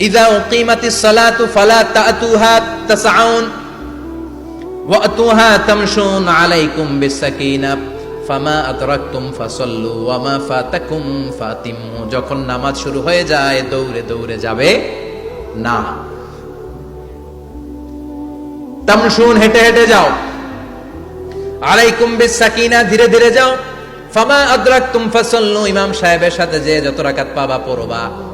ইদা উকিমাতিস সালাতু ফালা ওয়াতুহা তামশুন আলাইকুম বিসাকিনা ফামা ফাসাল্লু ওয়ামা ফাতাকুম ফাতিমু। যখন নামাজ শুরু হয়ে যায়, দৌড়ে দৌড়ে যাবে না। তামশুন হেঁটে হেঁটে যাও। আলাইকুম বিসাকিনা, ধীরে ধীরে যাও। ফামা আদরাকতুম ফাসাল্লু, ইমাম সাহেবের সাথে যে যত রাকাত পাবা, পড়বা।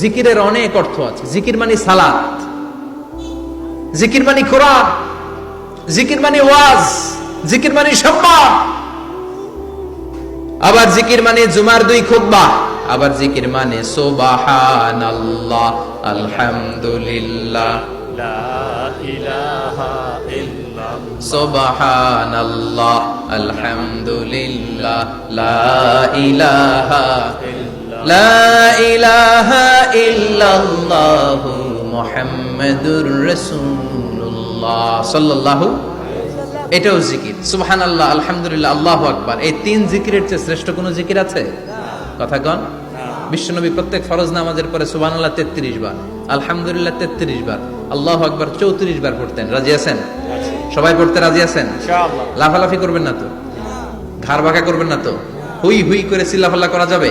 জিকিরের অনেক অর্থ আছে। জিকির মানে সালাত। জিকির মানে কোরআন। জিকির মানে ওয়াজ। জিকির মানে সম্মান। আবার জিকির মানে জুমার দুই খুতবা। আবার জিকির মানে সুবহানাল্লাহ আলহামদুলিল্লাহ। সুবহানাল্লাহ আলহামদুলিল্লাহ। লা ইলাহা লা ইলাহা ইল্লাল্লাহু মুহাম্মাদুর রাসূলুল্লাহ সাল্লাল্লাহু এটাও জিকির। সুবহানাল্লাহ আলহামদুলিল্লাহ আল্লাহু আকবার। এই তিন জিকিরের চেয়ে শ্রেষ্ঠ কোনো জিকির আছে? কথা কন। বিশ্বনবী প্রত্যেক ফরজ নামাজের পরে সুবহানাল্লাহ 33 বার আলহামদুলিল্লাহ 33 বার আল্লাহু আকবার 34 বার পড়তেন। রাজি আছেন? সবাই পড়তে রাজি আছেন? লাফালাফি করবেন না তো? ঘাড় বাঁকা করবেন না তো? হুই হুই করে চিল্লাফাল্লা করা যাবে?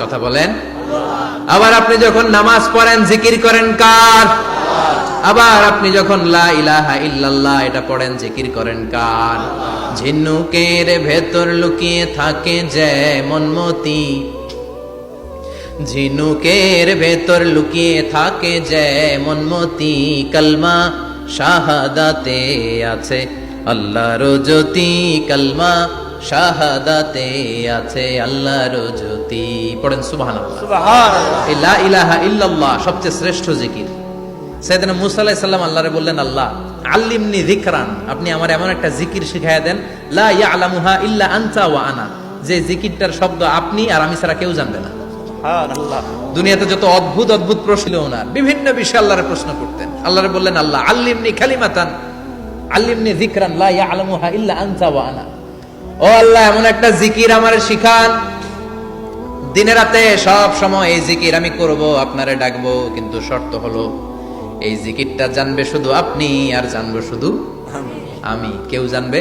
কথা বলেন? আবার আপনি যখন নামাজ পড়েন, জিকির করেন কার? আবার আপনি যখন লা ইলাহা ইল্লাল্লাহ, এটা পড়েন, জিকির করেন কার? ঝিনুকের ভেতর লুকিয়ে থাকে যেমন মতি। ঝিনুকের ভেতর লুকিয়ে থাকে যেমন মতি। কালমা শাহাদাতে আছে, আল্লাহর জ্যোতি কালমা শাহাদাতে আছে আল্লাহর জ্যোতি। পড়েন সুবহানাল্লাহ। এই লা ইলাহা ইল্লাল্লাহ সবচেয়ে শ্রেষ্ঠ জিকির। সাইদানা মুসা আলাইহিস সালাম আল্লাহরে বললেন আল্লাহ আল্লিমনি যিকরান। আপনি আমার এমন একটা জিকির শিখাইয়া দেন লা ইয়ালামুহা ইল্লা আনতা ওয়া আনা। যে জিকিরটার শব্দ আপনি আর আমি ছাড়া কেউ জানবে না। আল্লাহ দুনিয়াতে যত অদ্ভুত অদ্ভুত প্রশ্ন ওনার বিভিন্ন বিষয়ে আল্লাহরে প্রশ্ন করতেন। আল্লাহরে বললেন আল্লাহ আল্লিমনি খালিমাতান আল্লিমনি যিকরান। লা ইয়ালামুহা ইল্লা আনতা ওয়া আনা। ও আল্লাহ, এমন একটা জিকির আমার শিখান। দিনে রাতে সব সময় এই জিকির আমি করব, আপনারে ডাকবো, কিন্তু শর্ত হলো, এই জিকিরটা জানবে শুধু আপনি আর জানব শুধু আমি। কেউ জানবে?